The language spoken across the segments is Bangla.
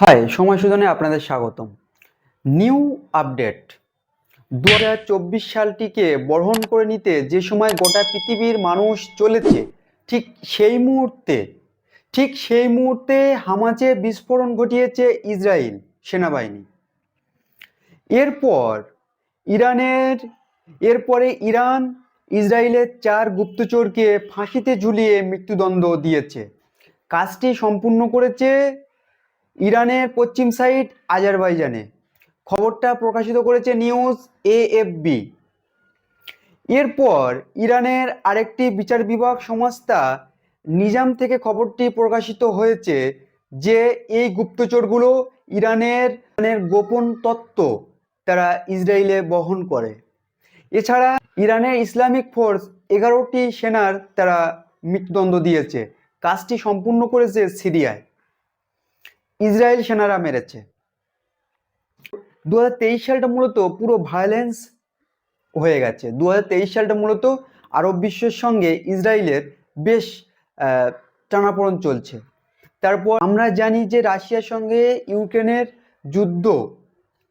হাই, সময় আপনাদের স্বাগতম। New update. দু হাজার চব্বিশ সালটিকে বরহন করে নিতে যে সময় গোটা পৃথিবীর মানুষ চলেছে, ঠিক সেই মুহূর্তে, ঠিক সেই মুহূর্তে হামাজে বিস্ফোরণ ঘটিয়েছে ইসরায়েল সেনাবাহিনী। এরপর ইরানের, এরপরে ইরান ইসরায়েলের চার গুপ্তচরকে ফাঁসিতে ঝুলিয়ে মৃত্যুদণ্ড দিয়েছে। কাজটি সম্পূর্ণ করেছে ইরানের পশ্চিম সাইড আজারবাইজানে। খবরটা প্রকাশিত করেছে নিউজ এএফবি। এরপর ইরানের আরেকটি বিচার বিভাগ সংস্থা নিজাম থেকে খবরটি প্রকাশিত হয়েছে যে এই গুপ্তচরগুলো ইরানের ইরানের গোপন তত্ত্ব তারা ইসরায়েলে বহন করে। এছাড়া ইরানের ইসলামিক ফোর্স এগারোটি সেনার তারা মৃত্যুদণ্ড দিয়েছে। কাজটি সম্পূর্ণ করেছে সিরিয়ায়। ইসরায়েল সেনারা মেরেছে। দু হাজার তেইশ সালটা মূলত পুরো ভায়োলেন্স হয়ে গেছে। দু হাজার তেইশ সালটা মূলত আরব বিশ্বের সঙ্গে ইসরায়েলের বেশ টানাপোড়েন চলছে। তারপর আমরা জানি যে রাশিয়ার সঙ্গে ইউক্রেনের যুদ্ধ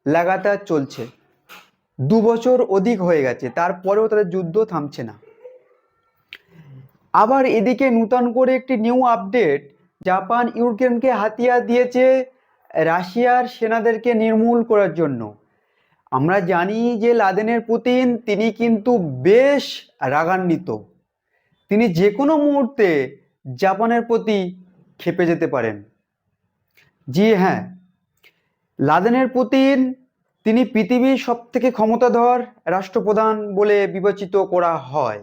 লাগাতার চলছে। দু বছর অধিক হয়ে গেছে, তারপরেও তাদের যুদ্ধ থামছে না। আবার এদিকে নূতন করে একটি নিউ আপডেট জাপান ইউক্রেনকে হাতিয়ার দিয়েছে রাশিয়ার সেনাদেরকে নির্মূল করার জন্য। আমরা জানি যে লাদেনের পুতিন, তিনি কিন্তু বেশ রাগান্বিত। তিনি যে কোনো মুহূর্তে জাপানের প্রতি ক্ষেপে যেতে পারেন। জি হ্যাঁ লাদেনের পুতিন, তিনি পৃথিবীর সব থেকে ক্ষমতাধর রাষ্ট্রপ্রধান বলে বিবেচিত করা হয়।